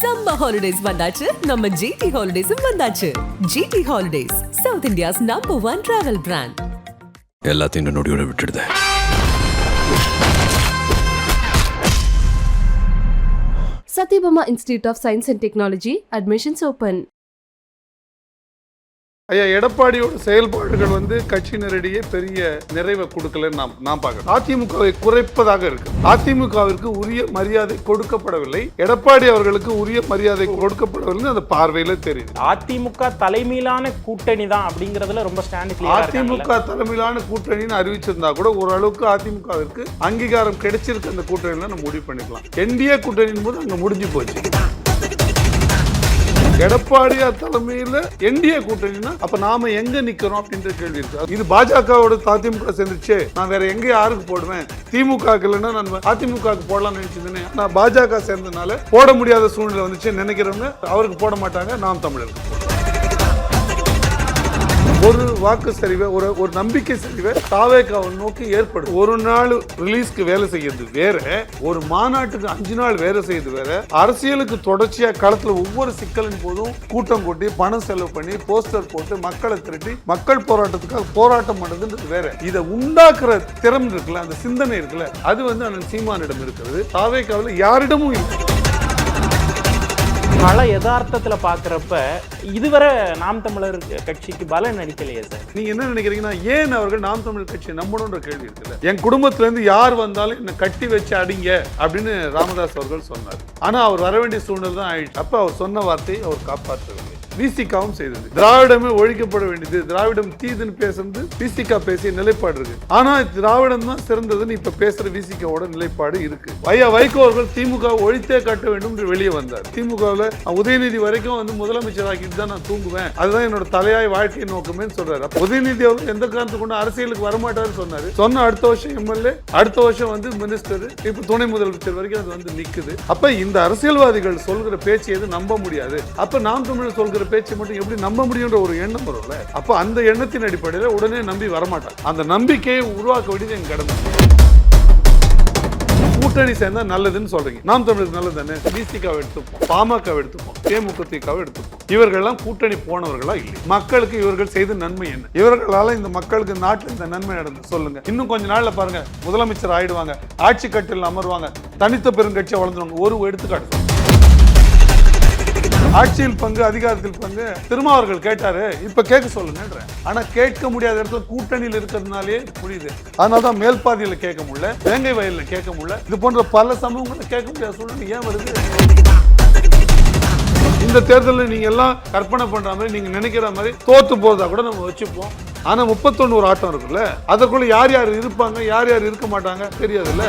Summer holidays வந்தாச்சு. நம்ம GT ஹாலிடேஸும் வந்தாச்சு. GT holidays south India's number one travel brand எல்லாத்தையும் நொடியோட விட்டுடுத. Satyabama Institute of Science and Technology, admissions open. ஐயா எடப்பாடியோட செயல்பாடுகள் வந்து கட்சியினரிடையே பெரிய நிறைவை கொடுக்கலன்னு நாம் நான் பார்க்கிறேன் அதிமுகவை குறைப்பதாக இருக்கு. அதிமுகவிற்கு உரிய மரியாதை கொடுக்கப்படவில்லை. எடப்பாடி அவர்களுக்கு உரிய மரியாதை கொடுக்கப்படவில்லை அந்த பார்வையில தெரியுது. அதிமுக தலைமையிலான கூட்டணி தான் அப்படிங்கறதுல ரொம்ப ஸ்டாண்ட் அதிமுக தலைமையிலான கூட்டணின்னு அறிவிச்சிருந்தா கூட ஓரளவுக்கு அதிமுகவிற்கு அங்கீகாரம் கிடைச்சிருக்கு அந்த கூட்டணியில நம்ம முடிவு பண்ணிக்கலாம். என்டிஏ கூட்டணியின் போது அங்க முடிஞ்சு போச்சு. எடப்பாடியார் தலைமையில் என்டிஏ கூட்டணினா அப்ப நாம எங்க நிக்கிறோம் அப்படின்ற கேள்வி இருக்கு. இது பாஜகவோட அதிமுக சேர்ந்துச்சு நான் வேற எங்க யாருக்கு போடுவேன். திமுக இல்லைன்னா நான் அதிமுகவுக்கு போடலாம்னு நினைச்சிருந்தேன். நான் பாஜக சேர்ந்ததுனால போட முடியாத சூழ்நிலை வந்துச்சு நினைக்கிறவங்க அவருக்கு போட மாட்டாங்க நாம் தமிழருக்கு ஒரு வாக்கு சரிவை ஒரு ஒரு நம்பிக்கை சரிவை தாவேக்காவை நோக்கி ஏற்படும். ஒரு நாள் ரிலீஸ்க்கு வேலை செய்யறது வேற ஒரு மாநாட்டுக்கு அஞ்சு நாள் வேலை செய்யறது வேற. அரசியலுக்கு தொடர்ச்சியா களத்துல ஒவ்வொரு சிக்கலின் போதும் கூட்டம் கூட்டி பணம் செலவு பண்ணி போஸ்டர் போட்டு மக்களை திரட்டி மக்கள் போராட்டத்துக்காக போராட்டம் பண்றதுன்றது வேற. இதை உண்டாக்குற திறன் இருக்குல்ல அந்த சிந்தனை இருக்குல்ல அது வந்து அண்ணன் சீமானிடம் இருக்கிறது. தாவேக்காவில் யாரிடமும் இருக்கு பல யதார்த்தத்தில் பார்க்குறப்ப இதுவரை நாம் தமிழர் கட்சிக்கு பலன் அளிக்கலையே சார். நீங்கள் என்ன நினைக்கிறீங்கன்னா ஏன் அவர்கள் நாம் தமிழர் கட்சியை நம்பணுன்ற கேள்வி இருக்குல்ல? என் குடும்பத்திலேருந்து யார் வந்தாலும் என்னை கட்டி வச்சு அடிங்க அப்படின்னு ராமதாஸ் அவர்கள் சொன்னார். ஆனால் அவர் வர வேண்டிய சூழ்நிலை தான் ஆயிடுச்சு. அப்போ அவர் சொன்ன வார்த்தையை அவர் காப்பாற்றவில்லை. விசிகாவும் செய்தது. திராவிடமே ஒழிக்கப்பட வேண்டியது. திராவிடம் தீதுன்னு பேசுறது விசிகா பேசிய நிலைப்பாடு இருக்கு. ஆனா திராவிடம் தான் சிறந்ததுன்னு இப்ப பேசுற விசிகாவோட நிலைப்பாடு இருக்கு. ஐயா வைகோ அவர்கள் திமுக ஒழித்தே காட்ட வேண்டும் என்று வெளியே வந்தார். திமுகவில் உதயநிதி வரைக்கும் வந்து முதலமைச்சராக்கிட்டு தான் நான் தூங்குவேன். அதுதான் என்னோட தலையாய் வாழ்க்கை நோக்கமே சொல்றாரு. அப்ப உதயநிதி அவர் எந்த காரணத்து கொண்டு அரசியலுக்கு வரமாட்டாருன்னு சொன்னாரு. சொன்ன அடுத்த வருஷம் எம்எல்ஏ அடுத்த வருஷம் வந்து மினிஸ்டர். இப்ப துணை முதலமைச்சர் வரைக்கும் அது வந்து நிக்குது. அப்ப இந்த அரசியல்வாதிகள் சொல்கிற பேச்சு எது நம்ப முடியாது. அப்ப நாம் தமிழர் சொல்கிற பேச்சு மட்டும் எப்படி நம்ப முடியுன்ற ஒரு எண்ணம் வரும்ல? அப்ப அந்த எண்ணத்தின் அடிப்படையில் உடனே நம்பி வரமாட்டாங்க. அந்த நம்பிக்கையை உருவாக்க வேண்டியது எங்க கடமை? கூட்டணி சேர்ந்தா நல்லதுன்னு சொல்றீங்க. நாம் தமிழர் நல்லது தானே? பிசிகாவை எடுத்துப்போம் பாமகவை எடுத்துப்போம் தேமுதிகவை எடுத்துப்போம். இவர்கள்லாம் கூட்டணி போனவர்களா இல்லை மக்களுக்கு இவர்கள் செய்த நன்மை என்ன? இவர்களால இந்த மக்களுக்கு நாட்டில் இந்த நன்மை நடந்து சொல்லுங்க. இன்னும் கொஞ்ச நாள்ல பாருங்க முதலமைச்சர் ஆயிடுவாங்க ஆட்சி கட்டில் அமர்வாங்க தனித்த பெருங்கட்சியை வளர்ந்துருவாங்க. ஒரு எடுத்துக்காட்டு ஆட்சியில் பங்கு அதிகாரத்தில் பங்கு. திருமாவர்கள் கேட்டாரு இப்ப கேட்க சொல்லுங்கன்ற. ஆனா கேட்க முடியாத இடத்துல கூட்டணியில் இருக்கிறதுனாலே புரியுது. அதனாலதான் மேல் பாதியில கேட்க முடியல வேங்கை வயல்ல கேட்க முடியல. இது போன்ற பல சமூகங்களை கேட்க முடியாத சூழ்நிலை ஏன் வருது? இந்த தேர்தலில் நீங்க எல்லாம் கற்பனை பண்ற மாதிரி நீங்க நினைக்கிற மாதிரி தோத்து போறதா கூட நம்ம வச்சுப்போம். ஆனா முப்பத்தொன்னு ஒரு ஆட்டம் இருக்குல்ல அதற்குள்ள யார் யார் இருப்பாங்க யார் யார் இருக்க மாட்டாங்க தெரியாதுல்ல?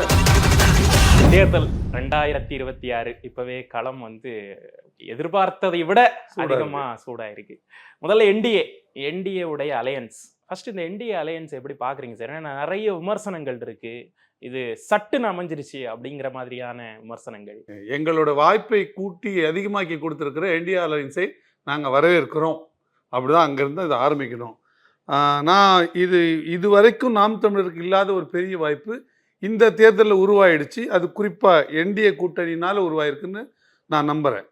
தேர்தல் ரெண்டாயிரத்தி இருபத்தி ஆறு இப்பவே களம் வந்து எதிர்பார்த்ததை விட அதிகமா சூடா இருக்கு முதல்ல என்டிஏ என்டிஏ உடைய அலையன்ஸ் ஃபர்ஸ்ட் இந்த என்டிஏ அலையன்ஸ் எப்படி பாக்குறீங்க சார் ஏன்னா நிறைய விமர்சனங்கள் இருக்கு. இது சட்டுன்னு அமைஞ்சிருச்சு அப்படிங்கிற மாதிரியான விமர்சனங்கள். எங்களோட வாய்ப்பை கூட்டி அதிகமாக்கி கொடுத்துருக்கிற என்டிஆர் அலைன்ஸை நாங்கள் வரவேற்கிறோம். அப்படிதான் அங்கேருந்து இதை ஆரம்பிக்கணும். நான் இது இது வரைக்கும் நாம் தமிழருக்கு இல்லாத ஒரு பெரிய வாய்ப்பு இந்த தேர்தலில் உருவாயிடுச்சு. அது குறிப்பாக என்டிஏ கூட்டணியினால் உருவாயிருக்குன்னு நான் நம்புகிறேன்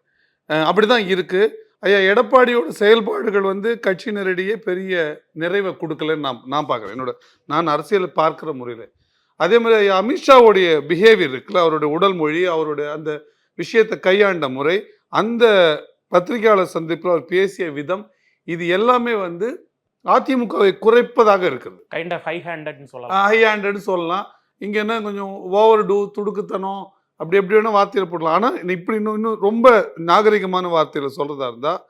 அப்படி தான் இருக்குது ஐயா எடப்பாடியோட செயல்பாடுகள் வந்து கட்சியினரிடையே பெரிய நிறைவை கொடுக்கலன்னு நான் நான் பார்க்குறேன். என்னோட நான் அரசியலை பார்க்குற முறையில். அதே மாதிரி ஐயா அமித்ஷாவுடைய பிஹேவியர் இருக்குல்ல அவருடைய உடல் மொழி அவருடைய அந்த விஷயத்தை கையாண்ட முறை அந்த பத்திரிகையாளர் சந்திப்பில் அவர் பேசிய விதம் இது எல்லாமே வந்து அதிமுகவை குறைப்பதாக இருக்குது. கைண்ட் ஆஃப் ஹை ஹேண்டட்னு சொல்லலாம். ஹை ஹேண்டட்னு சொல்லலாம். இங்கே என்ன கொஞ்சம் ஓவர் டூ துடுக்குத்தனம் அப்படி எப்படி வேணால் வார்த்தையில் போடலாம். ஆனால் இப்படி இன்னும் இன்னும் ரொம்ப நாகரிகமான வார்த்தையில் சொல்கிறதா இருந்தால்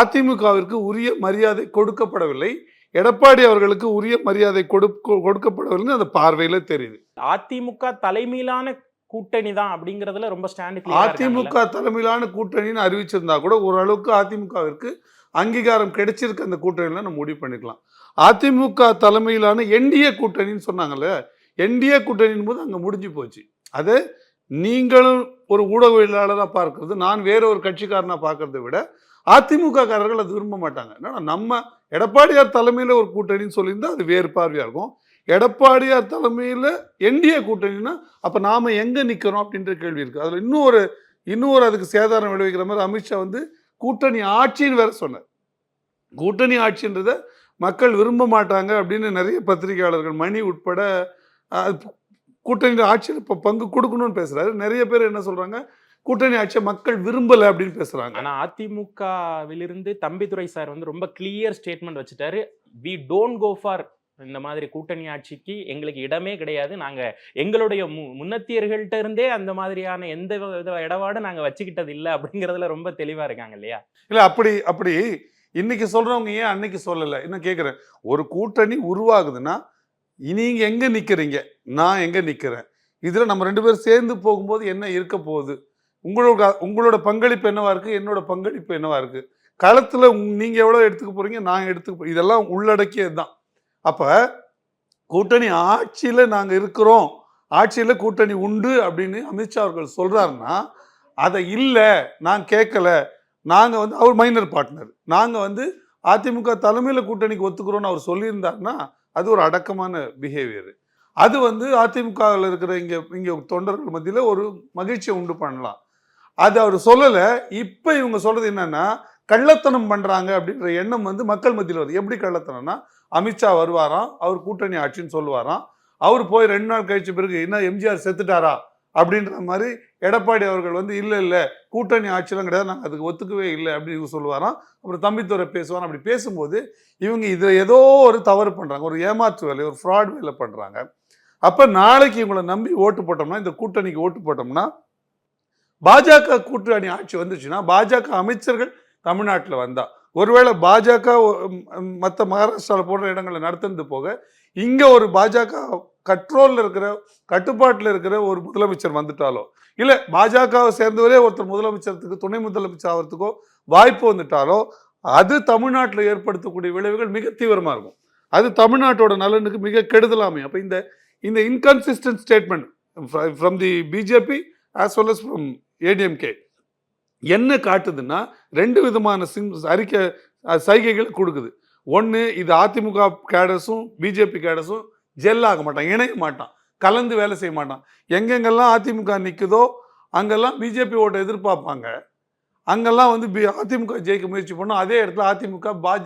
அதிமுகவிற்கு உரிய மரியாதை கொடுக்கப்படவில்லை. எடப்பாடி அவர்களுக்கு உரிய மரியாதை கொடுக்க கொடுக்கப்படவில்லைன்னு அந்த பார்வையில் தெரியுது. அதிமுக தலைமையிலான கூட்டணி தான் அப்படிங்கறதுல ரொம்ப ஸ்டாண்ட் அதிமுக தலைமையிலான கூட்டணின்னு அறிவிச்சிருந்தா கூட ஓரளவுக்கு அதிமுகவிற்கு அங்கீகாரம் கிடைச்சிருக்கு அந்த கூட்டணியில நம்ம முடிவு பண்ணிக்கலாம். அதிமுக தலைமையிலான என்டிஏ கூட்டணின்னு சொன்னாங்கல்ல என்டிஏ கூட்டணியின் போது அங்கே முடிஞ்சு போச்சு. அது நீங்களும் ஒரு ஊடகவியலாளராக பார்க்கறது நான் வேற ஒரு கட்சிக்காரனாக பார்க்கறத விட அதிமுக காரர்கள் அது விரும்ப மாட்டாங்க. என்னன்னா நம்ம எடப்பாடியார் தலைமையில் ஒரு கூட்டணின்னு சொல்லியிருந்தால் அது வேறு பார்வையாக இருக்கும் எடப்பாடியார் தலைமையில் என்டிஏ கூட்டணின்னா அப்போ நாம் எங்கே நிற்கிறோம் அப்படின்ற கேள்வி இருக்குது அதில் இன்னும் ஒரு இன்னும் ஒரு அதுக்கு சேதாரம் விளைவிக்கிற மாதிரி அமித்ஷா வந்து கூட்டணி ஆட்சின்னு வேற சொன்னார். கூட்டணி ஆட்சின்றத மக்கள் விரும்ப மாட்டாங்க அப்படின்னு நிறைய பத்திரிகையாளர்கள் மணி உட்பட அது கூட்டணி ஆட்சியில் இப்போ பங்கு கொடுக்கணும்னு பேசுறாரு. நிறைய பேர் என்ன சொல்றாங்க? கூட்டணி ஆட்சியை மக்கள் விரும்பல அப்படின்னு பேசுறாங்க. ஆனா அதிமுகவிலிருந்து தம்பிதுரை சார் வந்து ரொம்ப கிளியர் ஸ்டேட்மெண்ட் வச்சுட்டாரு. வி டோன்ட் கோ ஃபார் இந்த மாதிரி கூட்டணி ஆட்சிக்கு எங்களுக்கு இடமே கிடையாது. நாங்க எங்களுடைய மு முன்னத்தியர்கள்ட்ட இருந்தே அந்த மாதிரியான எந்த வித இடவாடும் நாங்க வச்சுக்கிட்டது இல்லை அப்படிங்கறதுல ரொம்ப தெளிவா இருக்காங்க இல்லையா? இல்ல அப்படி அப்படி. இன்னைக்கு சொல்றவங்க ஏன் அன்னைக்கு சொல்லல? இன்னும் கேக்குறேன். ஒரு கூட்டணி உருவாகுதுன்னா நீங்க எங்க நிக்கிறீங்க? நான் எங்க நிக்கிறேன்? இதுல நம்ம ரெண்டு பேரும் சேர்ந்து போகும்போது என்ன இருக்க போகுது? உங்களோட உங்களோட பங்களிப்பு என்னவா இருக்கு? என்னோட பங்களிப்பு என்னவா இருக்கு? களத்துல நீங்கள் நீங்க எவ்வளவு எடுத்துக்க போறீங்க? நான் எடுத்துக்க இதெல்லாம் உள்ளடக்கியது தான் அப்ப கூட்டணி ஆட்சியில நாங்க இருக்கிறோம். ஆட்சியில கூட்டணி உண்டு அப்படின்னு அமித்ஷா அவர்கள் சொல்றாருன்னா அதை இல்லை நான் கேட்கல. நாங்க வந்து அவர் மைனர் பார்ட்னர் நாங்க வந்து அதிமுக தலைமையில கூட்டணிக்கு ஒத்துக்கிறோம்னு அவர் சொல்லியிருந்தாருன்னா அது ஒரு அடக்கமான பிஹேவியர் அது வந்து அதிமுகவில் இருக்கிற இங்கே இங்கே தொண்டர்கள் மத்தியில் ஒரு மகிழ்ச்சியை உண்டு பண்ணலாம். அது அவர் சொல்லலை. இப்போ இவங்க சொல்கிறது என்னென்னா கள்ளத்தனம் பண்ணுறாங்க அப்படின்ற எண்ணம் வந்து மக்கள் மத்தியில் வருது. எப்படி கள்ளத்தனம்னா அமித்ஷா வருவாராம் அவர் கூட்டணி ஆட்சின்னு சொல்லுவாராம். அவர் போய் ரெண்டு நாள் கழிச்ச பிறகு என்ன எம்ஜிஆர் செத்துட்டாரா? அப்படின்ற மாதிரி எடப்பாடி அவர்கள் வந்து இல்லை இல்லை கூட்டணி ஆட்சியெலாம் கிடையாது நாங்கள் அதுக்கு ஒத்துக்கவே இல்லை அப்படின்னு இவங்க சொல்லுவாராம். அப்புறம் தம்பித்துறை பேசுவாராம். அப்படி பேசும்போது இவங்க இதில் ஏதோ ஒரு தவறு பண்ணுறாங்க ஒரு ஏமாற்று வேலை ஒரு ஃப்ராட் வேலை பண்ணுறாங்க அப்போ நாளைக்கு இவங்களை நம்பி ஓட்டு போட்டோம்னா இந்த கூட்டணிக்கு ஓட்டு போட்டோம்னா பாஜக கூட்டணி ஆட்சி வந்துச்சுன்னா பாஜக அமைச்சர்கள் தமிழ்நாட்டில் வந்தா ஒருவேளை பாஜக மற்ற மகாராஷ்டிராவில் போன்ற இடங்களில் நடத்துனது போக இங்கே ஒரு பாஜக கண்ட்ரோலில் இருக்கிற கட்டுப்பாட்டில் இருக்கிற ஒரு முதலமைச்சர் வந்துட்டாலோ இல்லை பாஜகவை சேர்ந்தவரே ஒருத்தர் முதலமைச்சருக்கு துணை முதலமைச்சர் ஆகிறதுக்கோ வாய்ப்பு வந்துட்டாலோ அது தமிழ்நாட்டில் ஏற்படுத்தக்கூடிய விளைவுகள் மிக தீவிரமாக இருக்கும். அது தமிழ்நாட்டோட நலனுக்கு மிக கெடுதலாமே. அப்போ இந்த இந்த inconsistent statement from the BJP as well as from ADMK என்ன காட்டுதுன்னா ரெண்டு விதமான சிம் அறிக்கை சைகைகள் கொடுக்குது. ஒன்று இது அதிமுக கேடர்ஸும் பிஜேபி கேடர்ஸும் ஜெல் ஆக மாட்டான் இணைய மாட்டான் கலந்து வேலை செய்ய மாட்டான். எங்கெங்கெல்லாம் அதிமுக நிற்குதோ அங்கெல்லாம் பிஜேபி ஓட்டை எதிர்பார்ப்பாங்க. அங்கெல்லாம் வந்து பி அதிமுக ஜெயிக்க முயற்சி பண்ணோம் அதே இடத்துல அதிமுக பாஜ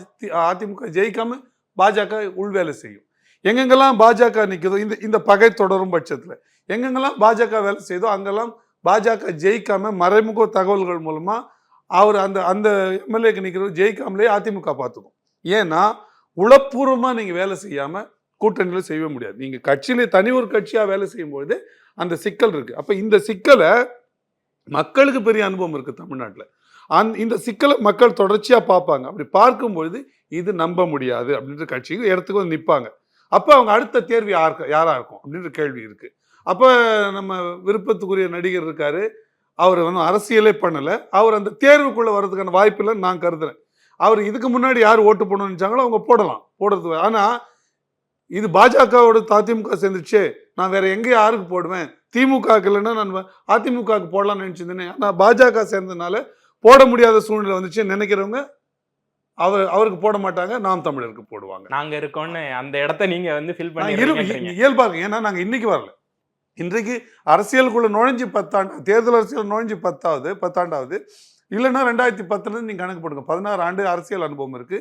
அதிமுக ஜெயிக்காம பாஜக உள்வேலை செய்யும். எங்கெங்கெல்லாம் பாஜக நிற்குதோ இந்த இந்த பகை தொடரும் பட்சத்தில் எங்கெங்கெல்லாம் பாஜக வேலை செய்தோ அங்கெல்லாம் பாஜக ஜெயிக்காம மறைமுக தகவல்கள் மூலமாக அவர் அந்த அந்த எம்எல்ஏக்கு நிற்கிறவர் ஜெயிக்காமலே அதிமுக பார்த்துக்கும். ஏன்னா உளப்பூர்வமாக நீங்கள் வேலை செய்யாமல் கூட்டணியில் செய்ய முடியாது. நீங்கள் கட்சியிலே தனி ஒரு கட்சியாக வேலை செய்யும்பொழுது அந்த சிக்கல் இருக்குது அப்போ இந்த சிக்கலை மக்களுக்கு பெரிய அனுபவம் இருக்குது தமிழ்நாட்டில். அந் இந்த சிக்கலை மக்கள் தொடர்ச்சியாக பார்ப்பாங்க. அப்படி பார்க்கும்பொழுது இது நம்ப முடியாது அப்படின்ற கட்சிக்கு இடத்துக்கு வந்து நிற்பாங்க அப்போ அவங்க அடுத்த தேர்வு யாருக்கு யாராக இருக்கும் அப்படின்ற கேள்வி இருக்குது அப்போ நம்ம விருப்பத்துக்குரிய நடிகர் இருக்காரு. அவர் வந்து அரசியலே பண்ணலை. அவர் அந்த தேர்வுக்குள்ளே வர்றதுக்கான வாய்ப்பு இல்லைன்னு நான் கருதுறேன். அவர் இதுக்கு முன்னாடி யார் ஓட்டு போடணும்னு நினச்சாங்களோ அவங்க போடலாம். போடுறது. ஆனால் இது பாஜகவோட அதிமுக சேர்ந்துச்சு நான் வேற எங்க யாருக்கு போடுவேன். திமுகக்கு இல்லைன்னா நான் அதிமுகவுக்கு போடலாம்னு நினைச்சிருந்தேனே ஆனா பாஜக சேர்ந்ததுனால போட முடியாத சூழ்நிலை வந்துச்சு. நினைக்கிறவங்க அவர் அவருக்கு போட மாட்டாங்க நாம் தமிழருக்கு போடுவாங்க. நாங்க இருக்கோம்னு அந்த இடத்த நீங்க வந்து ஃபில் நான் இயல்பு- பண்ணி இயல்பாக ஏன்னா நாங்க இன்னைக்கு வரல. இன்றைக்கு அரசியலுக்குள்ள நுழைஞ்சு பத்தாண்டு தேர்தல் அரசியல் நுழைஞ்சு பத்தாவது பத்தாண்டாவது இல்லைன்னா ரெண்டாயிரத்தி பத்துலேருந்து நீங்கள் கணக்கு போடுங்க பதினாறு ஆண்டு அரசியல் அனுபவம் இருக்கு.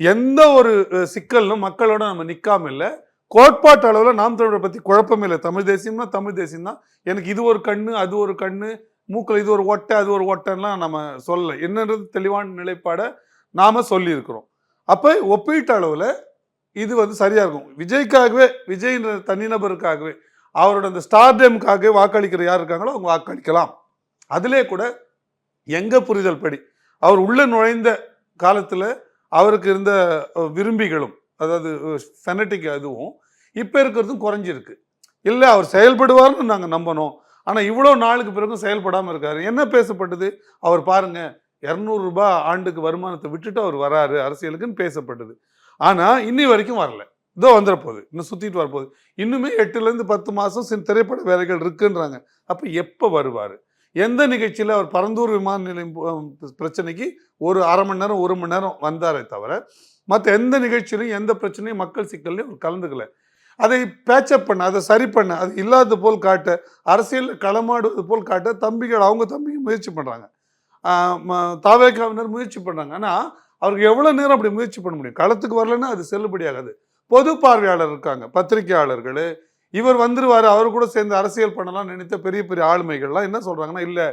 எந்த ஒரு சிக்கலும் மக்களோட நம்ம நிற்காம இல்லை. கோட்பாட்டு அளவில் நாம் தமிழரை பற்றி குழப்பம் இல்லை. தமிழ் தேசியம்னா தமிழ் தேசியம் தான். எனக்கு இது ஒரு கண்ணு அது ஒரு கண்ணு மூக்கில் இது ஒரு ஒட்டை அது ஒரு ஒட்டைலாம் நம்ம சொல்லலை. என்னன்றது தெளிவான நிலைப்பாடை நாம் சொல்லியிருக்கிறோம். அப்போ ஒப்பீட்டு அளவில் இது வந்து சரியாக இருக்கும். விஜய்க்காகவே விஜய்ன்ற தனிநபருக்காகவே அவரோட அந்த ஸ்டார் டேமுக்காகவே வாக்களிக்கிற யார் இருக்காங்களோ அவங்க வாக்களிக்கலாம். அதிலே கூட எங்கே புரிதல் படி அவர் உள்ளே நுழைந்த காலத்தில் அவருக்கு இருந்த விரும்பிகளும் அதாவது ஃபெனட்டிக் அதுவும் இப்போ இருக்கிறதும் குறைஞ்சிருக்கு. இல்லை அவர் செயல்படுவார்னு நாங்கள் நம்பணும். ஆனால் இவ்வளோ நாளுக்கு பிறகும் செயல்படாமல் இருக்கார். என்ன பேசப்பட்டது? அவர் பாருங்க இரநூறுபா ஆண்டுக்கு வருமானத்தை விட்டுட்டு அவர் வராரு அரசியலுக்குன்னு பேசப்பட்டது. ஆனால் இன்னி வரைக்கும் வரல. இதோ வந்துடப்போகுது இன்னும் சுற்றிட்டு வரப்போகுது. இன்னுமே எட்டுலேருந்து பத்து மாதம் சில திரைப்பட வேலைகள் இருக்குன்றாங்க. அப்போ எப்போ வருவார்? எந்த நிகழ்ச்சியில் அவர் பரந்தூர் விமான நிலையம் பிரச்சனைக்கு ஒரு அரை மணி நேரம் ஒரு மணி நேரம் வந்தாரே தவிர மற்ற எந்த நிகழ்ச்சியிலையும் எந்த பிரச்சனையும் மக்கள் சிக்கல்லையும் அவர் கலந்துக்கல. அதை பேச்சப் பண்ண அதை சரி பண்ண அது இல்லாதது போல் காட்ட அரசியலில் களமாடுவது போல் காட்ட தம்பிகள் அவங்க தம்பிங்க முயற்சி பண்ணுறாங்க தாவேக்காவினர் முயற்சி பண்ணுறாங்க ஆனால் அவருக்கு எவ்வளோ நேரம் அப்படி முயற்சி பண்ண முடியும்? களத்துக்கு வரலன்னா அது செல்லுபடியாகாது. பொது பார்வையாளர் இருக்காங்க பத்திரிகையாளர்கள் இவர் வந்துருவார் அவர் கூட சேர்ந்து அரசியல் பண்ணலாம் நினைத்த பெரிய பெரிய ஆளுமைகள்லாம் என்ன சொல்கிறாங்கன்னா இல்லை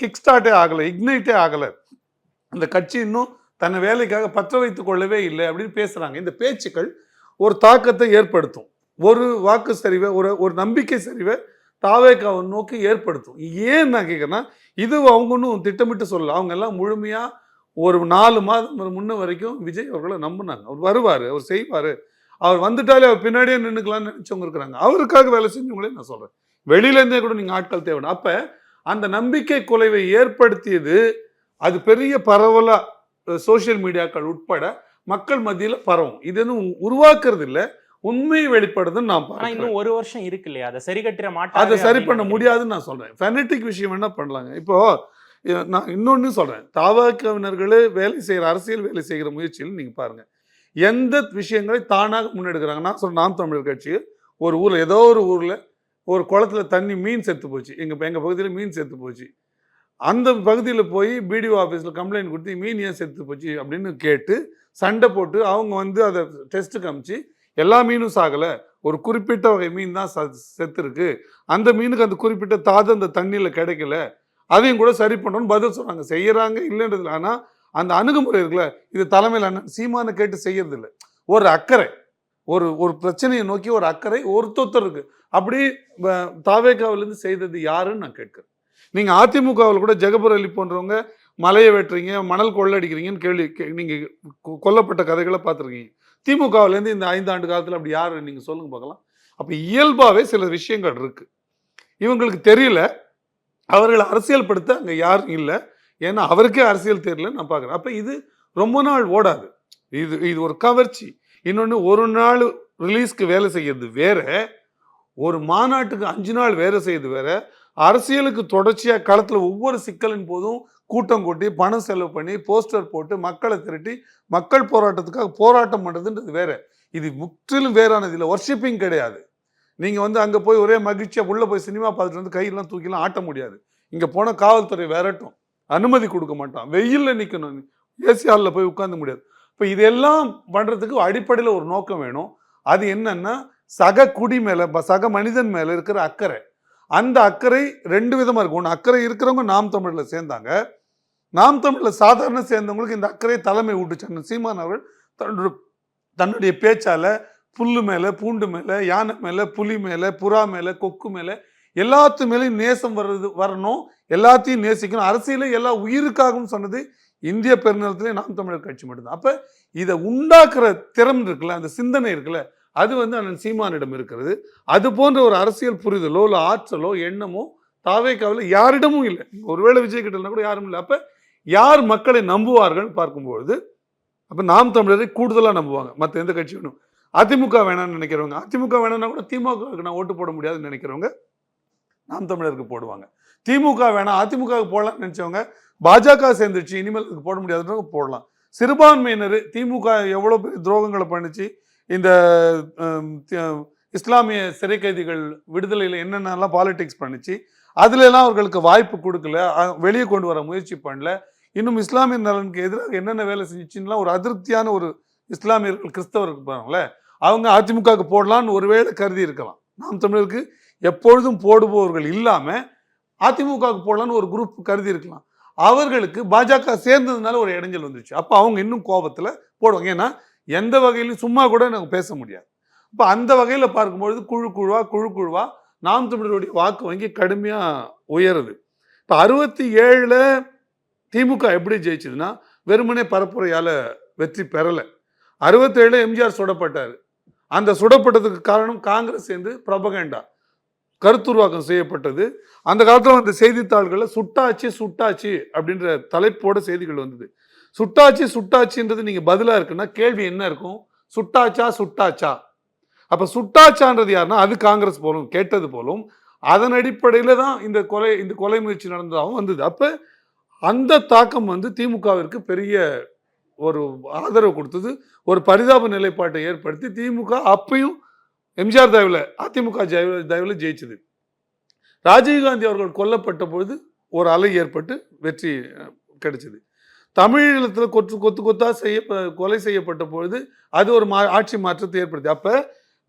கிக் ஸ்டார்ட்டே ஆகலை இக்னைட்டே ஆகலை. அந்த கட்சி இன்னும் தன்னை வேலைக்காக பற்ற வைத்து கொள்ளவே இல்லை அப்படின்னு பேசுகிறாங்க இந்த பேச்சுக்கள் ஒரு தாக்கத்தை ஏற்படுத்தும். ஒரு வாக்கு சரிவை ஒரு ஒரு நம்பிக்கை சரிவை தாவேக்காவை நோக்கி ஏற்படுத்தும். ஏன் நான் கேட்குறேன்னா இது அவங்க ஒன்றும் திட்டமிட்டு சொல்லல. அவங்க எல்லாம் முழுமையாக ஒரு நாலு மாதம் முன்ன வரைக்கும் விஜய் அவர்களை நம்பினாங்க. அவர் வருவார் அவர் செய்வார். அவர் வந்துட்டாலே அவர் பின்னாடியே நின்றுக்கலாம்னு நினச்சவங்க இருக்கிறாங்க. அவருக்காக வேலை செஞ்சவங்களே நான் சொல்கிறேன் வெளியிலேருந்தே கூட நீங்கள் ஆட்கள் தேவை அப்போ அந்த நம்பிக்கை குலைவை ஏற்படுத்தியது அது பெரிய பரவலாக சோஷியல் மீடியாக்கள் உட்பட மக்கள் மத்தியில் பரவும். இது எதுவும் உருவாக்குறது இல்லை. உண்மையை வெளிப்படுதுன்னு நான் பார்க்கிறேன். இன்னும் ஒரு வருஷம் இருக்கு இல்லையா? அதை சரி கட்டிட அதை மாட்டாங்க சரி பண்ண முடியாதுன்னு நான் சொல்றேன். ஃபெனட்டிக் விஷயம் என்ன பண்ணலாங்க? இப்போ நான் இன்னொன்னு சொல்றேன். தாவாக்கவினர்களே வேலை செய்யற அரசியல் வேலை செய்கிற முயற்சியில் நீங்க பாருங்க. எந்த விஷயங்களை தானாக முன்னெடுக்கிறாங்க. நான் சொல்றேன் நாம் தமிழர் கட்சி ஒரு ஊரில் ஏதோ ஒரு ஊரில் ஒரு குளத்துல தண்ணி மீன் செத்து போச்சு. எங்கள் எங்கள் பகுதியில் மீன் செத்து போச்சு. அந்த பகுதியில் போய் பிடிஓ ஆஃபீஸில் கம்ப்ளைண்ட் கொடுத்து மீன் ஏன் செத்து போச்சு? அப்படின்னு கேட்டு சண்டை போட்டு அவங்க வந்து அதை டெஸ்ட்டு காமிச்சு எல்லா மீனும் சாகலை. ஒரு குறிப்பிட்ட வகை மீன் தான் ச- செத்து இருக்கு அந்த மீனுக்கு அந்த குறிப்பிட்ட தாது அந்த தண்ணியில் கிடைக்கல. அதையும் கூட சரி பண்ணணும்னு பதில் சொல்கிறாங்க செய்கிறாங்க இல்லைன்றது ஆனால் அந்த அணுகுமுறை இருக்குல்ல இது தலைமையில் அண்ணன் சீமானை கேட்டு செய்யறது இல்லை ஒரு அக்கறை ஒரு ஒரு பிரச்சனையை நோக்கி ஒரு அக்கறை ஒருத்தொத்தர் இருக்கு. அப்படி தாவேக்காவிலேருந்து செய்தது யாருன்னு நான் கேட்கிறேன். நீங்க அதிமுகவில் கூட ஜெகபுர் அலி போன்றவங்க மலையை வெட்டுறீங்க மணல் கொள்ளடிக்கிறீங்கன்னு கேள்வி கே- நீங்க கொ- கொல்லப்பட்ட கதைகளை பார்த்துருக்கீங்க. திமுகவிலேருந்து இந்த ஐந்தாண்டு காலத்தில் அப்படி யார் நீங்க சொல்லுங்க பார்க்கலாம். அப்போ இயல்பாகவே சில விஷயங்கள் இருக்கு. இவங்களுக்கு தெரியல அவர்களை அரசியல்படுத்த அங்கே யாரும் இல்லை. ஏன்னா அவருக்கே அரசியல் தெரியல நான் பார்க்குறேன். அப்போ இது ரொம்ப நாள் ஓடாது. இது இது ஒரு கவர்ச்சி. இன்னொன்று ஒரு நாள் ரிலீஸ்க்கு வேலை செய்யறது வேற ஒரு மாநாட்டுக்கு அஞ்சு நாள் வேலை செய்யறது வேற அரசியலுக்கு தொடர்ச்சியாக களத்தில் ஒவ்வொரு சிக்கலின் போதும் கூட்டம் கூட்டி பணம் செலவு பண்ணி போஸ்டர் போட்டு மக்களை திரட்டி மக்கள் போராட்டத்துக்காக போராட்டம் பண்ணுறதுன்றது வேற. இது முற்றிலும் வேறானது. இல்லை ஒர்ஷிப்பிங் கிடையாது. நீங்கள் வந்து அங்கே போய் ஒரே மகிழ்ச்சியாக உள்ளே போய் சினிமா பார்த்துட்டு வந்து கையெல்லாம் தூக்கிலாம் ஆட்ட முடியாது. இங்கே போன காவல்துறை விரட்டும். அனுமதி கொடுக்க மாட்டான். வெயிலில் நிற்கணும் ஏசி ஹாலில் போய் உட்காந்து முடியாது. இப்போ இதெல்லாம் பண்ணுறதுக்கு அடிப்படையில் ஒரு நோக்கம் வேணும். அது என்னன்னா சக குடி மேலே சக மனிதன் மேலே இருக்கிற அக்கறை. அந்த அக்கறை ரெண்டு விதமாக இருக்கும். ஒன்று அக்கறை இருக்கிறவங்க நாம் தமிழில் சேர்ந்தாங்க. நாம் தமிழில் சாதாரண சேர்ந்தவங்களுக்கு இந்த அக்கறை தலைமை விட்டுச்சு சீமான் அவர்கள் தன்னுடைய தன்னுடைய பேச்சால் புல்லு மேலே பூண்டு மேலே யானை மேலே புலி மேலே புறா மேலே கொக்கு மேலே எல்லாத்து மேலேயும் நேசம் வர்றது வரணும் எல்லாத்தையும் நேசிக்கணும். அரசியல எல்லா உயிருக்காகவும் சொன்னது இந்திய பெருநிலத்திலே நாம் தமிழர் கட்சி மட்டும்தான். அப்போ இதை உண்டாக்குற திறம் இருக்குல்ல அந்த சிந்தனை இருக்குல்ல அது வந்து அண்ணன் சீமானிடம் இருக்கிறது. அது போன்ற ஒரு அரசியல் புரிதலோ இல்லை ஆற்றலோ எண்ணமோ தாவேக்காவில் யாரிடமும் இல்லை. ஒருவேளை விஜய் கிட்டலாம் கூட யாரும் இல்லை. அப்போ யார் மக்களை நம்புவார்கள் பார்க்கும்பொழுது அப்போ நாம் தமிழரை கூடுதலாக நம்புவாங்க. மற்ற எந்த கட்சி வேணும் அதிமுக வேணாம்னு நினைக்கிறவங்க அதிமுக வேணாம்னா கூட திமுகவுக்கு நான் ஓட்டு போட முடியாதுன்னு நினைக்கிறவங்க நாம் தமிழருக்கு போடுவாங்க. திமுக வேணாம் அதிமுகவுக்கு போடலாம்னு நினச்சவங்க பாஜக சேர்ந்துச்சு இனிமேல் இதுக்கு போட முடியாதுன்றவங்க போடலாம். சிறுபான்மையினர் திமுக எவ்வளோ பெரிய துரோகங்களை பண்ணிச்சு இந்த இஸ்லாமிய சிறை கைதிகள் விடுதலையில் என்னென்னலாம் பாலிடிக்ஸ் பண்ணிச்சு அதுலலாம் அவர்களுக்கு வாய்ப்பு கொடுக்கல வெளியே கொண்டு வர முயற்சி பண்ணல இன்னும் இஸ்லாமிய நலனுக்கு எதிராக என்னென்ன வேலை செஞ்சுச்சுன்னா ஒரு அதிருப்தியான ஒரு இஸ்லாமியர்கள் கிறிஸ்தவர்கள் போகிறாங்களே அவங்க அதிமுகவுக்கு போடலான்னு ஒருவேளை கருதி இருக்கலாம். நாம் தமிழருக்கு எப்பொழுதும் போடுபவர்கள் இல்லாமல் அதிமுகவுக்கு போடலான்னு ஒரு குரூப் கருதி இருக்கலாம். அவர்களுக்கு பாஜக சேர்ந்ததுனால ஒரு இடைஞ்சல் வந்துச்சு அப்போ அவங்க இன்னும் கோபத்தில் போடுவாங்க. ஏன்னா எந்த வகையிலும் சும்மா கூட நாங்கள் பேச முடியாது. இப்போ அந்த வகையில் பார்க்கும்பொழுது குழு குழுவா குழு குழுவா நாம் தமிழருடைய வாக்கு வங்கி கடுமையாக உயருது. இப்போ அறுபத்தி ஏழில் திமுக எப்படி ஜெயிச்சதுன்னா வெறுமனே பரப்புரையால் வெற்றி பெறலை. அறுபத்தேழில் எம்ஜிஆர் சுடப்பட்டார். அந்த சுடப்பட்டதுக்கு காரணம் காங்கிரஸ் சேர்ந்து பிரபகண்டா கருத்துருவாக்கம் செய்யப்பட்டது. அந்த காலத்தில் வந்த செய்தித்தாள்களில் சுட்டாச்சு சுட்டாச்சு அப்படின்ற தலைப்போட செய்திகள் வந்தது. சுட்டாச்சு சுட்டாச்சுன்றது நீங்கள் பதிலாக இருக்குன்னா கேள்வி என்ன இருக்கும்? சுட்டாச்சா சுட்டாச்சா? அப்போ சுட்டாச்சான்றது யாருன்னா அது காங்கிரஸ் போலும் கேட்டது போலும் அதன் அடிப்படையில் தான் இந்த கொலை இந்த கொலை முயற்சி நடந்ததாகவும் வந்தது. அப்போ அந்த தாக்கம் வந்து திமுகவிற்கு பெரிய ஒரு ஆதரவு கொடுத்தது ஒரு பரிதாப நிலைப்பாட்டை ஏற்படுத்தி திமுக அப்பையும் எம்ஜிஆர் தயவில் அதிமுக ஜெய- தயவில் ஜெயிச்சது. ராஜீவ்காந்தி அவர்கள் கொல்லப்பட்ட பொழுது ஒரு அலை ஏற்பட்டு வெற்றி கிடைச்சது. தமிழீழத்தில் கொத்து கொத்து கொத்தாக செய்ய கொலை செய்யப்பட்ட பொழுது அது ஒரு மா ஆட்சி மாற்றத்தை ஏற்படுத்தி. அப்போ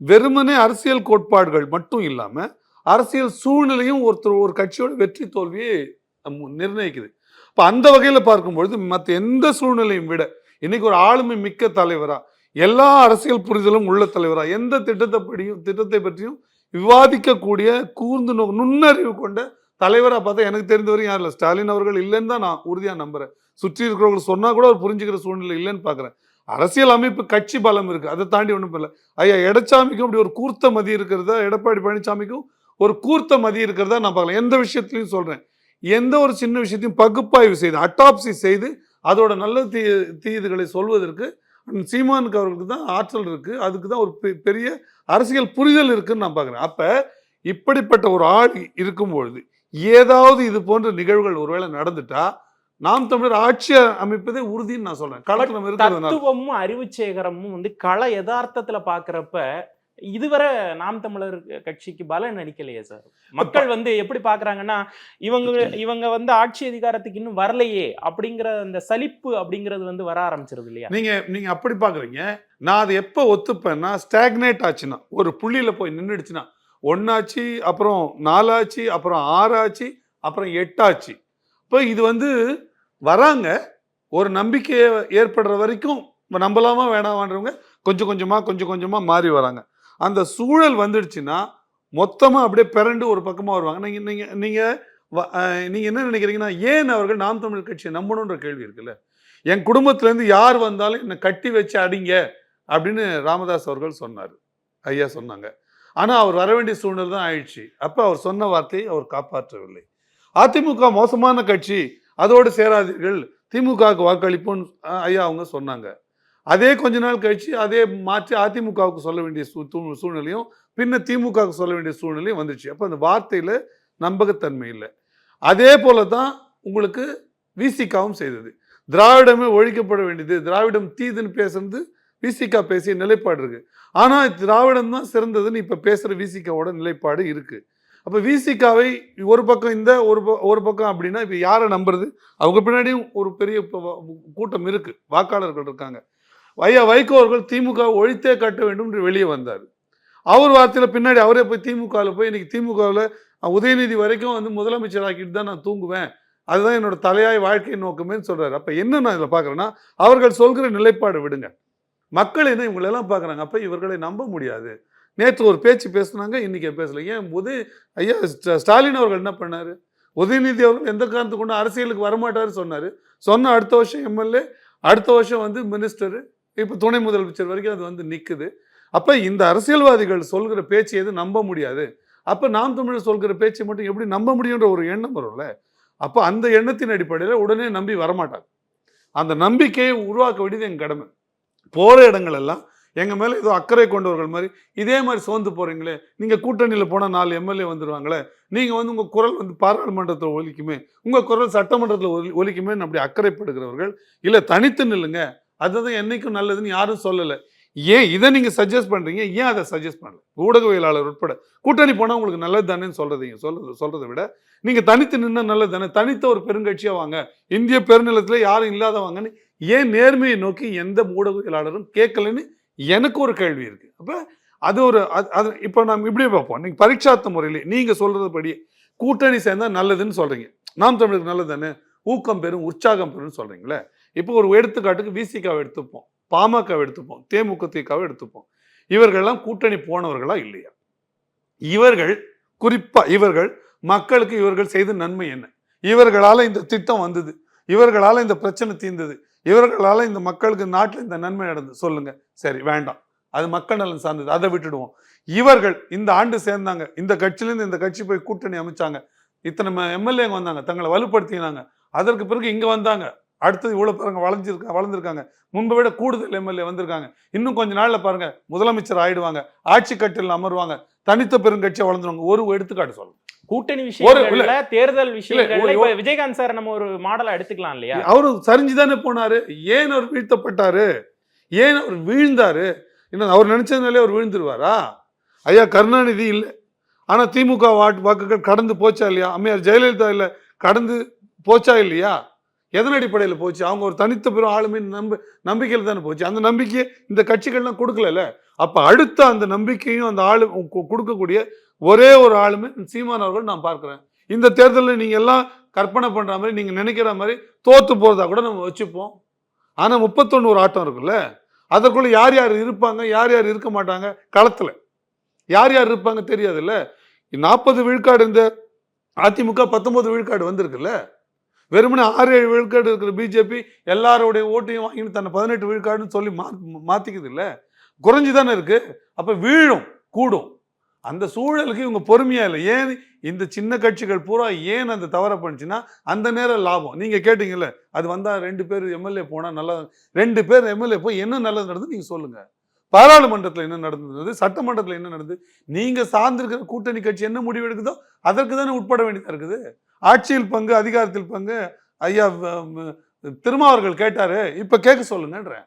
வெறுமனே அரசியல் கோட்பாடுகள் மட்டும் இல்லாமல் அரசியல் சூழ்நிலையும் ஒருத்தர் ஒரு கட்சியோட வெற்றி தோல்வியை நிர்ணயிக்குது. இப்போ அந்த வகையில் பார்க்கும்பொழுது மற்ற எந்த சூழ்நிலையும் விட இன்னைக்கு ஒரு ஆளுமை மிக்க தலைவராக எல்லா அரசியல் புரிதலும் உள்ள தலைவராக எந்த திட்டத்தை படியும் திட்டத்தை பற்றியும் விவாதிக்கக்கூடிய கூர்ந்து நோ- நுண்ணறிவு கொண்ட தலைவராக பார்த்தா எனக்கு தெரிந்தவரையும் யாரும் இல்லை. ஸ்டாலின் அவர்கள் இல்லைன்னு தான் நான் உறுதியாக நம்புறேன். சுற்றி இருக்கிறவங்க சொன்னால் கூட அவர் புரிஞ்சுக்கிற சூழ்நிலை இல்லைன்னு பார்க்குறேன் அரசியல் அமைப்பு கட்சி பலம் இருக்குது அதை தாண்டி ஒன்றும் இல்லை ஐயா எடச்சாமிக்கும் அப்படி ஒரு கூர்த்த மதி இருக்கிறதா? எடப்பாடி பழனிசாமிக்கும் ஒரு கூர்த்த மதி இருக்கிறதா நான் பார்க்கலாம் எந்த விஷயத்துலையும் சொல்கிறேன் எந்த ஒரு சின்ன விஷயத்தையும் பகுப்பாய்வு செய்து அட்டாப்சி செய்து அதோட நல்ல தீ தீதுகளை சொல்வதற்கு சீமானுக்கு அவர்களுக்கு தான் ஆற்றல் இருக்கு. அதுக்கு தான் ஒரு பெரிய அரசியல் புரிதல் இருக்குன்னு நான் பார்க்குறேன். அப்ப இப்படிப்பட்ட ஒரு ஆள் இருக்கும்பொழுது ஏதாவது இது போன்ற நிகழ்வுகள் ஒருவேளை நடந்துட்டா நாம் தமிழர் ஆட்சி அமைப்பதே உறுதின்னு நான் சொல்றேன். களத்துல தத்துவமும் அறிவுச்சேகரமும் வந்து கள யதார்த்தத்துல பாக்குறப்ப இதுவரை நாம் தமிழர் கட்சிக்கு பலன் அளிக்கலையே சார் மக்கள் வந்து எப்படி பாக்குறாங்கன்னா இவங்க இவங்க வந்து ஆட்சி அதிகாரத்துக்கு இன்னும் வரலையே அப்படிங்கிற அந்த சலிப்பு அப்படிங்கிறது வந்து வர ஆரம்பிச்சிருது இல்லையா? நீங்க நீங்க அப்படி பாக்குறீங்க நான் அதை எப்போ ஒத்துப்பேன்னா ஸ்டாக்னேட் ஆச்சுன்னா ஒரு புள்ளியில போய் நின்றுடுச்சுன்னா ஒன்னாச்சு அப்புறம் நாலாச்சு அப்புறம் ஆறாச்சு அப்புறம் எட்டாச்சு. இப்போ இது வந்து வராங்க. ஒரு நம்பிக்கையை ஏற்படுற வரைக்கும் நம்பலாமா வேணாமான்றவங்க கொஞ்சம் கொஞ்சமா கொஞ்சம் கொஞ்சமா மாறி வராங்க. அந்த சூழல் வந்துடுச்சுன்னா மொத்தமாக அப்படியே பிறண்டு ஒரு பக்கமாக வருவாங்க. நீங்கள் நீங்கள் நீங்கள் வ- என்ன நினைக்கிறீங்கன்னா ஏன் அவர்கள் நாம் தமிழ் கட்சியை நம்பணுன்ற கேள்வி இருக்குல்ல? என் குடும்பத்துலேருந்து யார் வந்தாலும் என்னை கட்டி வச்சு அடிங்க அப்படின்னு ராமதாஸ் அவர்கள் சொன்னார். ஐயா சொன்னாங்க. ஆனால் அவர் வர வேண்டிய சூழ்நிலை தான் ஆயிடுச்சு. அப்போ அவர் சொன்ன வார்த்தையை அவர் காப்பாற்றவில்லை. அதிமுக மோசமான கட்சி அதோடு சேராதீர்கள். திமுகவுக்கு வாக்களிப்போன்னு ஐயா அவங்க சொன்னாங்க. அதே கொஞ்ச நாள் கழிச்சு அதே மாற்றி அதிமுகவுக்கு சொல்ல வேண்டிய சூ- சூழ்நிலையும் பின்ன திமுகவுக்கு சொல்ல வேண்டிய சூழ்நிலையும் வந்துச்சு. அப்போ அந்த வார்த்தையில் நம்பகத்தன்மை இல்லை. அதே போல தான் உங்களுக்கு விசிகாவும் செய்தது. திராவிடமே ஒழிக்கப்பட வேண்டியது. திராவிடம் தீதுன்னு பேசுறது விசிகா பேசிய நிலைப்பாடு இருக்கு. ஆனால் திராவிடம் தான் சிறந்ததுன்னு இப்போ பேசுகிற விசிகாவோட நிலைப்பாடு இருக்கு. அப்போ விசிகாவை ஒரு பக்கம் இந்த ஒரு ஒரு பக்கம் அப்படின்னா இப்போ யாரை நம்புறது? அவங்க பின்னாடியும் ஒரு பெரிய கூட்டம் இருக்கு. வாக்காளர்கள் இருக்காங்க. ஐயா வைகோ அவர்கள் திமுக ஒழித்தே கட்ட வேண்டும் என்று வெளியே வந்தார். அவர் வார்த்தையில் பின்னாடி அவரே போய் திமுகவில் போய் இன்னைக்கு திமுகவில் உதயநிதி வரைக்கும் வந்து முதலமைச்சர் ஆக்கிட்டு தான் நான் தூங்குவேன். அதுதான் என்னோட தலையாய் வாழ்க்கை நோக்கமேன்னு சொல்கிறார் அப்போ என்ன நான் இதில் பார்க்குறேன்னா அவர்கள் சொல்கிற நிலைப்பாடு விடுங்க. மக்கள் என்ன இவங்களெல்லாம் பார்க்குறாங்க அப்போ இவர்களை நம்ப முடியாது. நேற்று ஒரு பேச்சு பேசுனாங்க இன்றைக்கி பேசலை. ஏன் உதய ஐயா ஸ்ட- ஸ்டாலின் அவர்கள் என்ன பண்ணார்? உதயநிதி அவர்கள் எந்த காரணத்துக்கு கொண்டு அரசியலுக்கு வரமாட்டாரு சொன்னார். சொன்ன அடுத்த வருஷம் எம்எல்ஏ அடுத்த வருஷம் வந்து மினிஸ்டரு. இப்போ துணை முதலமைச்சர் வரைக்கும் அது வந்து நிற்குது அப்போ இந்த அரசியல்வாதிகள் சொல்கிற பேச்சு எதுவும் நம்ப முடியாது. அப்போ நாம் தமிழர் சொல்கிற பேச்சை மட்டும் எப்படி நம்ப முடியுன்ற ஒரு எண்ணம் வரும்ல? அப்போ அந்த எண்ணத்தின் அடிப்படையில் உடனே நம்பி வரமாட்டாங்க. அந்த நம்பிக்கையை உருவாக்க வேண்டியது எங்கள் கடமை. போகிற இடங்கள் எல்லாம் மேலே ஏதோ அக்கறை கொண்டவர்கள் மாதிரி இதே மாதிரி சோர்ந்து போகிறீங்களே நீங்கள் கூட்டணியில் போனால் நாலு எம்எல்ஏ வந்துடுவாங்களே நீங்கள் வந்து உங்கள் குரல் வந்து பாராளுமன்றத்தில் ஒலிக்குமே உங்கள் குரல் சட்டமன்றத்தில் ஒலி ஒலிக்குமே அப்படி அக்கறைப்படுகிறவர்கள் இல்லை தனித்து நில்லுங்க அதுதான் என்னைக்கும் நல்லதுன்னு யாரும் சொல்லலை. ஏன் இதை நீங்கள் சஜஸ்ட் பண்ணுறீங்க ஏன் அதை சஜஸ்ட் பண்ணல? ஊடகவியலாளர் உட்பட கூட்டணி போனால் உங்களுக்கு நல்லது தானேன்னு சொல்றதீங்க சொல்றது சொல்கிறத விட நீங்கள் தனித்து நின்று நல்லது தானே தனித்த ஒரு பெருங்கட்சியாக வாங்க. இந்திய பெருநிலத்தில் யாரும் இல்லாதவாங்கன்னு ஏன் நேர்மையை நோக்கி எந்த ஊடகவியலாளரும் கேட்கலன்னு எனக்கு ஒரு கேள்வி இருக்குது அப்போ அது ஒரு அது- அது இப்போ நாம் இப்படியே பார்ப்போம். நீங்கள் பரீட்சார்த்த முறையிலே நீங்கள் சொல்கிறதுபடி கூட்டணி சேர்ந்தால் நல்லதுன்னு சொல்கிறீங்க நாம் தமிழுக்கு நல்லது தானே ஊக்கம் பெறும் உற்சாகம் பெறும்னு சொல்கிறீங்களே இப்போ ஒரு எடுத்துக்காட்டுக்கு விசிகாவை எடுத்துப்போம் பாமகவை எடுத்துப்போம் தேமுதிகவை எடுத்துப்போம். இவர்கள்லாம் கூட்டணி போனவர்களா இல்லையா? இவர்கள் குறிப்பா இவர்கள் மக்களுக்கு இவர்கள் செய்த நன்மை என்ன? இவர்களால இந்த திட்டம் வந்தது இவர்களால இந்த பிரச்சனை தீர்ந்தது இவர்களால இந்த மக்களுக்கு நாட்டில் இந்த நன்மை நடந்தது. சொல்லுங்க. சரி வேண்டாம். அது மக்கள் நலன் சார்ந்தது. அதை விட்டுடுவோம். இவர்கள் இந்த ஆண்டு சேர்ந்தாங்க. இந்த கட்சியிலேருந்து இந்த கட்சி போய் கூட்டணி அமைச்சாங்க. இத்தனை எம்எல்ஏங்க வந்தாங்க. தங்களை வலுப்படுத்தினாங்க. அதற்கு பிறகு இங்க வந்தாங்க. அடுத்தது இவ்வளவு பாருங்க வளைஞ்சிருக்க வளர்ந்துருக்காங்க. முன்பை விட கூடுதல் எம்எல்ஏ வந்திருக்காங்க. இன்னும் கொஞ்ச நாள்ல பாருங்க முதலமைச்சர் ஆயிடுவாங்க ஆட்சி கட்டில் அமருவாங்க தனித்த பெருங்கட்சியை வளர்ந்துருவாங்க. ஒரு எடுத்துக்காட்டு சொல்லுங்க கூட்டணி விஷயங்கள்ல தேர்தல் விஷயங்கள்ல இப்ப விஜயகாந்த் சார் நம்ம ஒரு மாடலா எடுத்துக்கலாம் இல்லையா? அவரு சரிஞ்சுதானே போனாரு? ஏன் அவர் வீழ்த்தப்பட்டாரு? ஏன் அவர் வீழ்ந்தாரு? இன்னும் அவர் நினைச்சதுனாலே அவர் வீழ்ந்துருவாரா? ஐயா கருணாநிதி இல்லை. ஆனால் திமுக வாக்கு வாக்குகள் கடந்து போச்சா இல்லையா? அம்மையார் ஜெயலலிதா இல்லை கடந்து போச்சா இல்லையா? எதன் அடிப்படையில் போச்சு? அவங்க ஒரு தனித்த பெரும் ஆளுமை நம்ப நம்பிக்கையில் தானே போச்சு? அந்த நம்பிக்கையை இந்த கட்சிகள்லாம் கொடுக்கலல்ல? அப்போ அடுத்த அந்த நம்பிக்கையும் அந்த ஆளு கொடுக்கக்கூடிய ஒரே ஒரு ஆளுமை சீமான் அவர்கள் நான் பார்க்குறேன். இந்த தேர்தலில் நீங்கள் எல்லாம் கற்பனை பண்ணுற மாதிரி நீங்கள் நினைக்கிற மாதிரி தோற்று போகிறதா கூட நம்ம வச்சுப்போம். ஆனால் முப்பத்தொன்று ஒரு ஆட்டம் இருக்குல்ல? அதற்குள்ளே யார் யார் இருப்பாங்க? யார் யார் இருக்க மாட்டாங்க? களத்தில். யார் யார் இருப்பாங்க தெரியாதுல்ல? நாற்பது விழுக்காடு இந்த அதிமுக பத்தொன்பது விழுக்காடு வந்திருக்குல்ல? வெறுமனே ஆறு ஏழு விழுக்காடு இருக்கிற பிஜேபி எல்லாருடைய ஓட்டையும் வாங்கிட்டு தன்னை பதினெட்டு விழுக்காடுன்னு சொல்லி மா மாற்றிக்குது இல்லை? குறைஞ்சி தானே இருக்குது அப்போ வீழும் கூடும். அந்த சூழலுக்கு இவங்க பொறுமையாக இல்லை. ஏன் இந்த சின்ன கட்சிகள் பூரா ஏன் அந்த தவறை பண்ணுச்சுன்னா அந்த நேரம் லாபம். நீங்கள் கேட்டிங்கல்ல அது வந்தால் ரெண்டு பேர் எம்எல்ஏ போனால் நல்லா ரெண்டு பேர் எம்எல்ஏ போய் என்ன நல்லது நடந்து நீங்கள் சொல்லுங்கள் பாராளுமன்றத்தில் என்ன நடந்தது? சட்டமன்றத்தில் என்ன நடந்தது? நீங்கள் சார்ந்திருக்கிற கூட்டணி கட்சி என்ன முடிவு எடுக்குதோ அதற்கு தானே உட்பட வேண்டியதாக இருக்குது? ஆட்சியில் பங்கு அதிகாரத்தில் பங்கு. ஐயா திருமாவர்கள் கேட்டாரு. இப்போ கேட்க சொல்லுங்கன்றேன்.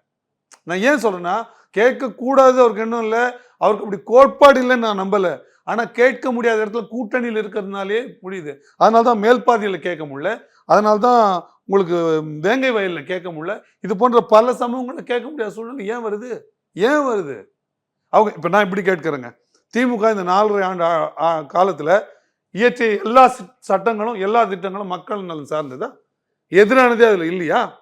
நான் ஏன் சொல்றேன்னா கேட்கக்கூடாது அவருக்கு இன்னும் இல்லை. அவருக்கு அப்படி கோட்பாடு இல்லைன்னு நான் நம்பலை. ஆனால் கேட்க முடியாத இடத்துல கூட்டணியில் இருக்கிறதுனாலே முடியுது. அதனால தான் மேல்பாதியில் கேட்க முடியல. அதனால தான் உங்களுக்கு வேங்கை வயலில் கேட்க முடியல. இது போன்ற பல சமூகங்களை கேட்க முடியாத சூழ்நிலை ஏன் வருது? ஏன் வருது? அவங்க இப்போ நான் இப்படி கேட்குறேங்க. திமுக இந்த நாலரை ஆண்டு காலத்தில் இயற்றிய எல்லா சட்டங்களும் எல்லா திட்டங்களும் மக்கள் நலன் சார்ந்ததா? எதிரானதே அதில் இல்லையா?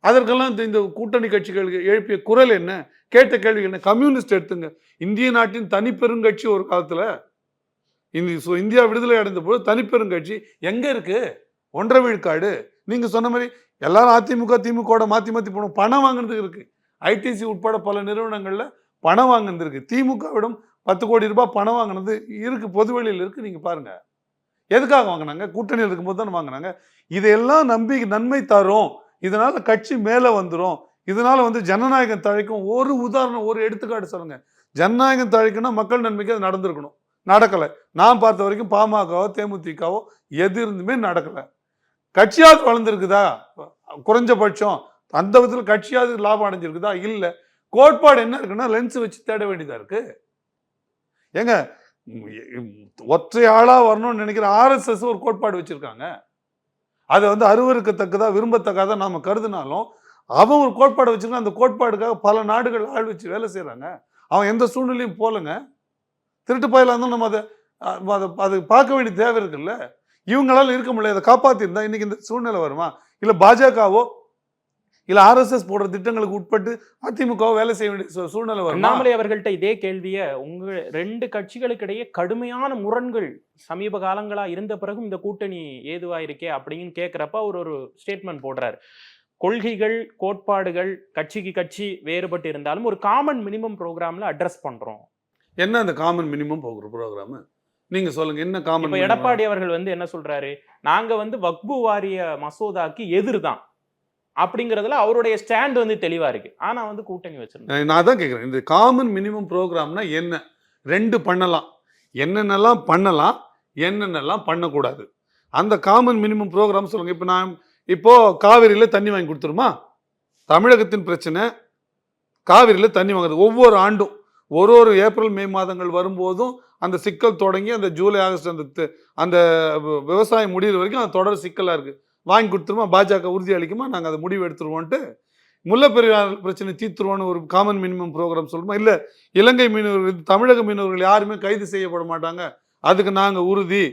அதற்கெல்லாம் இந்த- இந்த கூட்டணி கட்சிகளுக்கு எழுப்பிய குரல் என்ன? கேட்ட கேள்வி என்ன? கம்யூனிஸ்ட் எடுத்துங்க. இந்திய நாட்டின் தனிப்பெருங்கட்சி ஒரு காலத்தில் இந்த ஸோ இந்தியா விடுதலை அடைந்த போது தனிப்பெருங்கட்சி எங்கே இருக்குது ஒன்றரை விழுக்காடு நீங்கள் சொன்ன மாதிரி எல்லாரும் அதிமுக திமுக மாற்றி மாற்றி போகணும் பணம் வாங்குறதுக்கு இருக்குது ஐடிசி உட்பட பல நிறுவனங்களில் பணம் வாங்குனது திமுகவிடம் பத்து கோடி ரூபாய் பணம் வாங்கினது இருக்குது பொதுவெளியில் இருக்குது நீங்கள் பாருங்கள் எதுக்காக வாங்கினாங்க? கூட்டணியில் இருக்கும்போது தானே வாங்கினாங்க. இதையெல்லாம் நம்பி நன்மை தரும். இதனால் கட்சி மேலே வந்துடும் இதனால் வந்து ஜனநாயகம் தழைக்கும் ஒரு உதாரணம் ஒரு எடுத்துக்காட்டு சொல்லுங்கள் ஜனநாயகம் தழைக்குன்னா மக்கள் நன்மைக்கு அது நடந்திருக்கணும். நடக்கலை. நான் பார்த்த வரைக்கும் பாமகவோ தேமுதிகவோ எது இருந்துமே நடக்கலை. கட்சியாக வளர்ந்துருக்குதா? குறைஞ்சபட்சம். அந்த விதத்தில் கட்சியாவது லாபம் அடைஞ்சிருக்குதா? இல்லை. கோட்பாடு என்ன இருக்குன்னா லென்ஸ் வச்சு தேட வேண்டியதா இருக்கு. ஏங்க ஒற்றை ஆளா வரணும்னு நினைக்கிற ஆர்எஸ்எஸ் ஒரு கோட்பாடு வச்சிருக்காங்க. அதை வந்து அருவருக்கத்தக்கதா விரும்பத்தக்கதா நாம கருதினாலும் அவன் ஒரு கோட்பாடு வச்சுருக்கான் அந்த கோட்பாடுக்காக பல நாடுகள் ஆள் வச்சு வேலை செய்கிறாங்க அவன் எந்த சூழ்நிலையும் போலங்க. திருட்டு பயிலாக இருந்தாலும் நம்ம அதை அதை அது பார்க்க வேண்டிய தேவை இருக்குல்ல. இவங்களால இருக்க முடியல. அதை காப்பாத்திருந்தா இன்னைக்கு இந்த சூழ்நிலை வருமா? இல்ல பாஜகவோ இல்ல ஆர்எஸ்எஸ் போடுற திட்டங்களுக்கு உட்பட்டு அதிமுகவோ வேலை செய்ய வேண்டிய சூழ்நிலை வருமா? அண்ணாமலை அவர்கள்ட்ட இதே கேள்வியை உங்க ரெண்டு கட்சிகளுக்கிடையே கடுமையான முரண்கள் சமீப காலங்களா இருந்த பிறகும் இந்த கூட்டணி ஏதுவா இருக்கே அப்படின்னு கேட்கிறப்ப அவர் ஒரு ஸ்டேட்மெண்ட் போடுறாரு. கொள்கைகள் கோட்பாடுகள் கட்சிக்கு கட்சி வேறுபட்டு இருந்தாலும் ஒரு காமன் மினிமம் ப்ரோக்ராம்ல அட்ரஸ் பண்றோம். என்ன அந்த காமன் மினிமம் போகிற ப்ரோக்ராம் நீங்க சொல்லுங்க என்ன காமன் எடப்பாடி அவர்கள் வந்து என்ன சொல்றாரு? நாங்க வந்து வக்பு வாரிய மசோதாக்கு எதிர் தான் அப்படிங்கிறதுல அவருடைய ஸ்டாண்ட் வந்து தெளிவா இருக்கு. ஆனா வந்து கூட்டணி வச்சிருந்தேன் நான் தான் கேட்குறேன் இந்த காமன் மினிமம் ப்ரோக்ராம்னா என்ன? ரெண்டு பண்ணலாம். என்னென்னலாம் பண்ணலாம் என்னென்னலாம் பண்ணக்கூடாது. அந்த காமன் மினிமம் ப்ரோக்ராம் சொல்லுங்க. இப்போ நான் இப்போ காவிரியில் தண்ணி வாங்கி கொடுத்துருமா? தமிழகத்தின் பிரச்சனை காவிரியில் தண்ணி வாங்குறது. ஒவ்வொரு ஆண்டும் ஒரு ஒரு ஏப்ரல் மே மாதங்கள் வரும்போதும் அந்த சிக்கல் தொடங்கி அந்த ஜூலை ஆகஸ்ட் அந்த அந்த விவசாயம் முடிகிற வரைக்கும் அது தொடர் சிக்கலாக இருக்குது வாங்கி கொடுத்துருமா பாஜக உறுதி அளிக்குமா நாங்கள் அதை முடிவு எடுத்துருவோன்ட்டு முல்லைப்பெரியார் பிரச்சனை தீர்த்துருவோன்னு ஒரு காமன் மினிமம் ப்ரோக்ராம் சொல்லுமா இல்லை இலங்கை மீனவர்கள் தமிழக மீனவர்கள் யாருமே கைது செய்யப்பட மாட்டாங்க. அதுக்கு நாங்கள் உறுதி.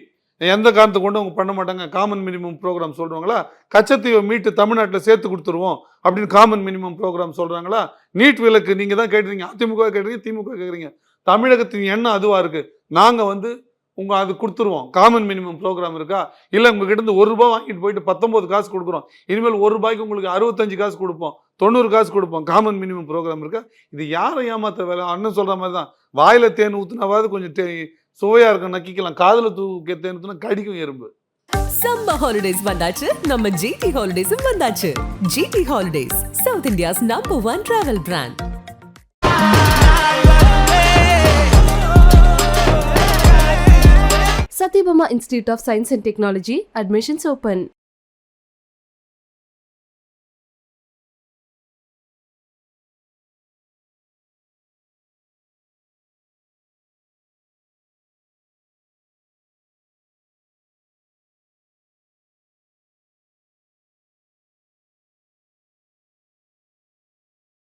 எந்த காரணத்தை கொண்டு அவங்க பண்ண மாட்டாங்க. காமன் மினிமம் ப்ரோக்ராம் சொல்கிறாங்களா கச்சத்தீவை மீட்டு தமிழ்நாட்டில் சேர்த்து கொடுத்துருவோம் அப்படின்னு காமன் மினிமம் ப்ரோக்ராம் சொல்கிறாங்களா நீட் விலக்கு நீங்கள் தான் கேட்டுறீங்க அதிமுக கேட்குறீங்க திமுக கேட்குறீங்க. தமிழகத்தின் எண்ணம் அதுவாக இருக்குது நாங்கள் வந்து உங்கள் அது கொடுத்துருவோம். காமன் மினிமம் ப்ரோக்ராம் இருக்கா? இல்லை உங்ககிட்ட இருந்து ஒரு ரூபாய் வாங்கிட்டு போயிட்டு பத்தொம்போது காசு கொடுக்குறோம். இனிமேல் ஒரு ரூபாய்க்கு உங்களுக்கு அறுபத்தஞ்சு காசு கொடுப்போம். தொண்ணூறு காசு கொடுப்போம். காமன் மினிமம் ப்ரோக்ராம் இருக்கா? இது யாரை ஏமாத்த வேலை? அண்ணன் சொல்கிற மாதிரி தான். வாயில் தேன் ஊற்றுனாவது கொஞ்சம் தே சுவையாக இருக்கும் நக்கிக்கலாம். காதில் தூக்க தேன் ஊற்றுனா கடிக்கும் எறும்பு. சம்ம ஹாலிடேஸ் வந்தாச்சு. நம்ம ஜிடி ஹாலிடேஸும் வந்தாச்சு. GT holidays south India's number one travel brand Institute of Science and Technology, admissions open.